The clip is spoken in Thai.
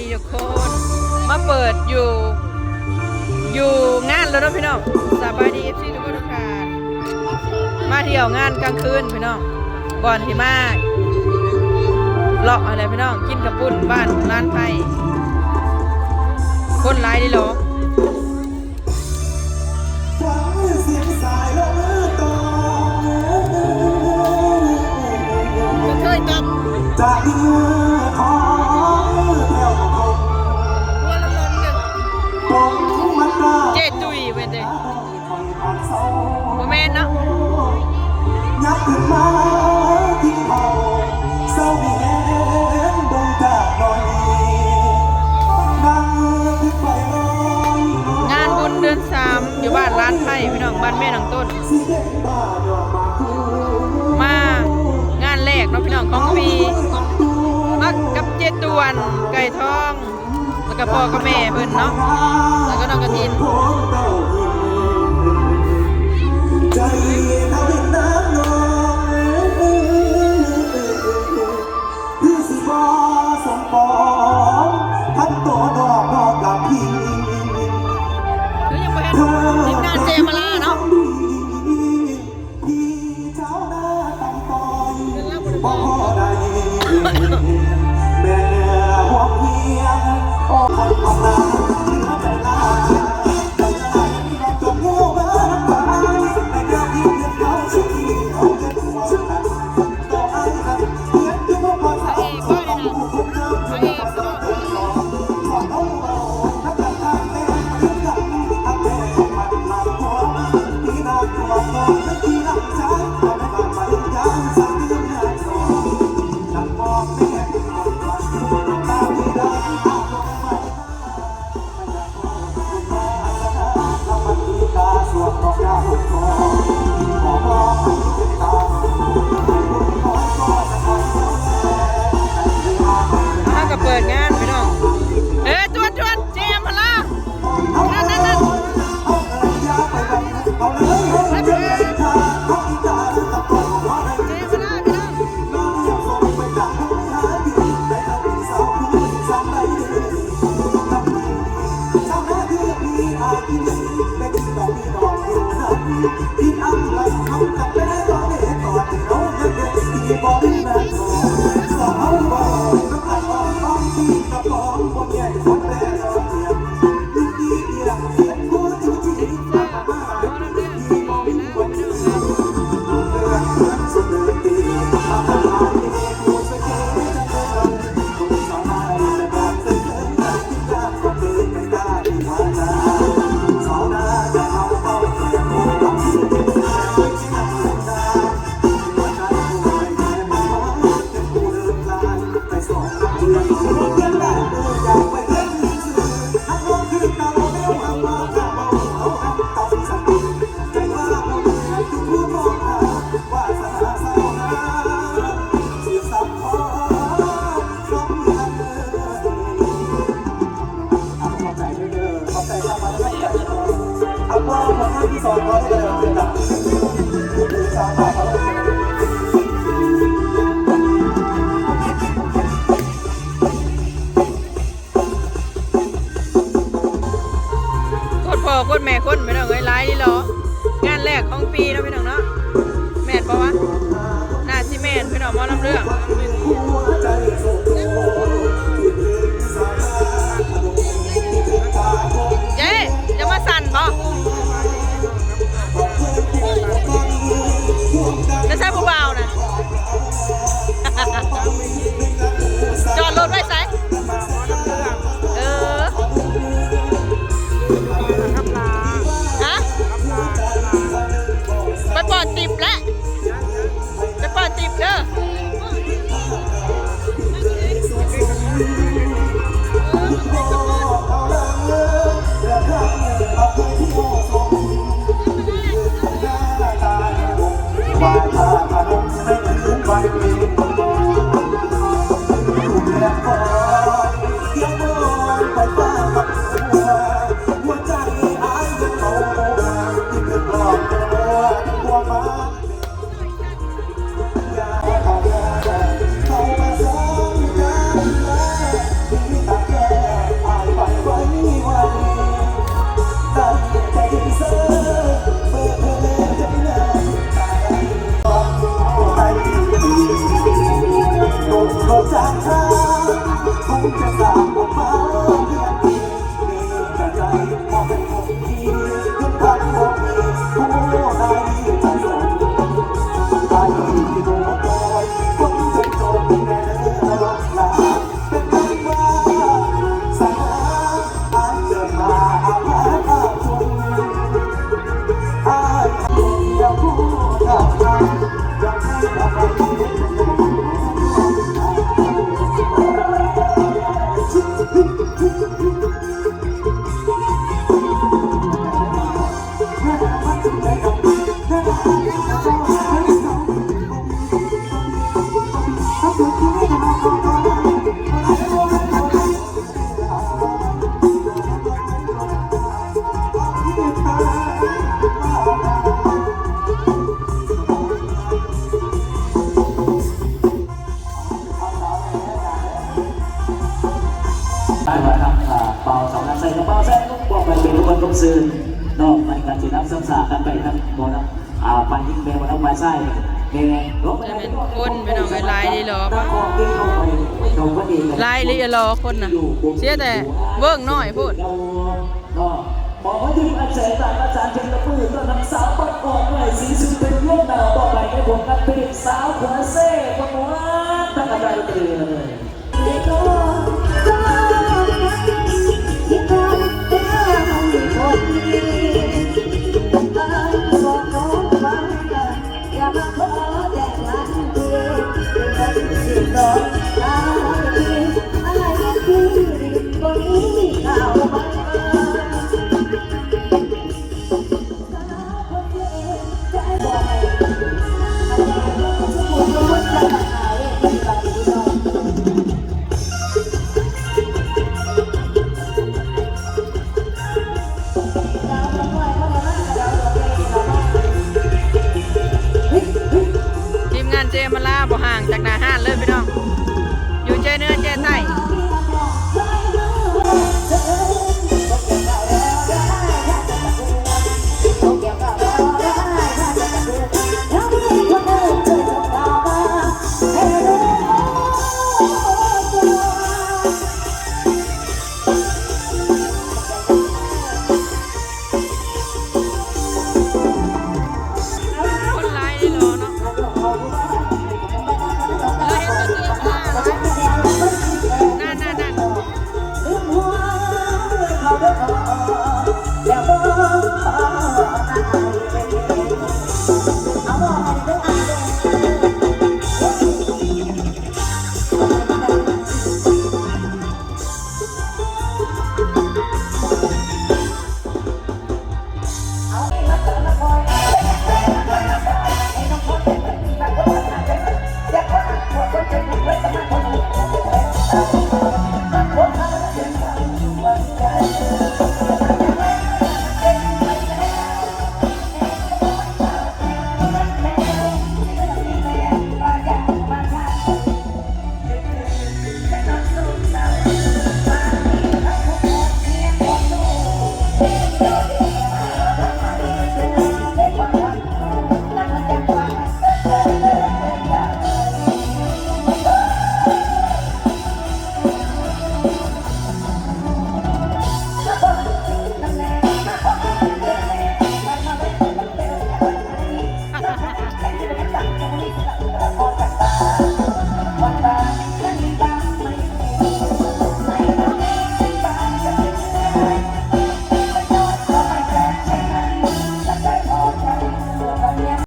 ดีทุกคน มาเปิดอยู่ อยู่งานแล้วเนาะพี่น้องสบายดีเอฟซีทุกคนทุกท่านมาเที่ยวงานกลางคืนพี่น้องบ่อนที่มากเลาะอะไรพี่น้องกินกับปุ้นบ้านร้านไทยคนร้ายดีเหรอฟังเสียงสายลมตองเคยจับจาก อยผ่านเศร้าบ่แม่นเนาะยับขึ้นมาที่เขาเศร้ามีแห้งดงจาหน่อยนั่งขึ้นไปลอยงานบุญเดือนสามอยู่บ้านร้านไทยพี่น้องบ้านแม่หนองต้น มางานแรกเนาะพี่น้องของปีมากับเจตวนไก่ทอง แล้วก็พ่อกับแม่เพิ่นเนาะแล้วก็น้องกระทิน ใจทำเป็นน้ำนองคือสิบอสมปองทั้งตัวดอกดอกกับพี่คือยังบ่เห็นทีมงานเจมาลาเนาะพี่เจ้าหน้าตั้งตอยบ่พอใดแม่เนื้อหัวเพียงอ้คนทำนาเนื้อ วมดอกยาหุบคอขอมองให้เป็นตา มาให้ที่องร้อยเลยเป็นแบบคือสามบาทเขาโคตรพ่อโคตรแม่โคตรพี่น้องเอ้ยร้ายนี่หรองานแรกของปีเนาะพี่น้องเนาะแม่นปะวะน่าสิแม่นพี่น้องมอลำเรื่อง ได้มาทำอ่าเป่าสองนัดใส่กระเป๋าใส่ลูกบอกไปเป็นลูกบอลกบซื้อนอกมันกันสินับซ้ำซากกันไปทั้งบอลอ่าปันยิงเบลบอลไม้ไส้เงยลบจะเป็นคนเป็นเอาไว้ลายดีหรอคนเข้าไปตรงก็ดีลายลีรอคนน่ะ เสียแต่เวิ้งน้อยพูด เราก็บอกว่าทีมอันเสยต่างอาจารย์เจนตะปื้อต้นน้ำสาวปัดก่อนหน่อยสีสุดเป็นเรื่องดาวต่อไปให้ผมนักเป็นสาวขวาเซ่คนว่าตั้งใจเตือนเลย เ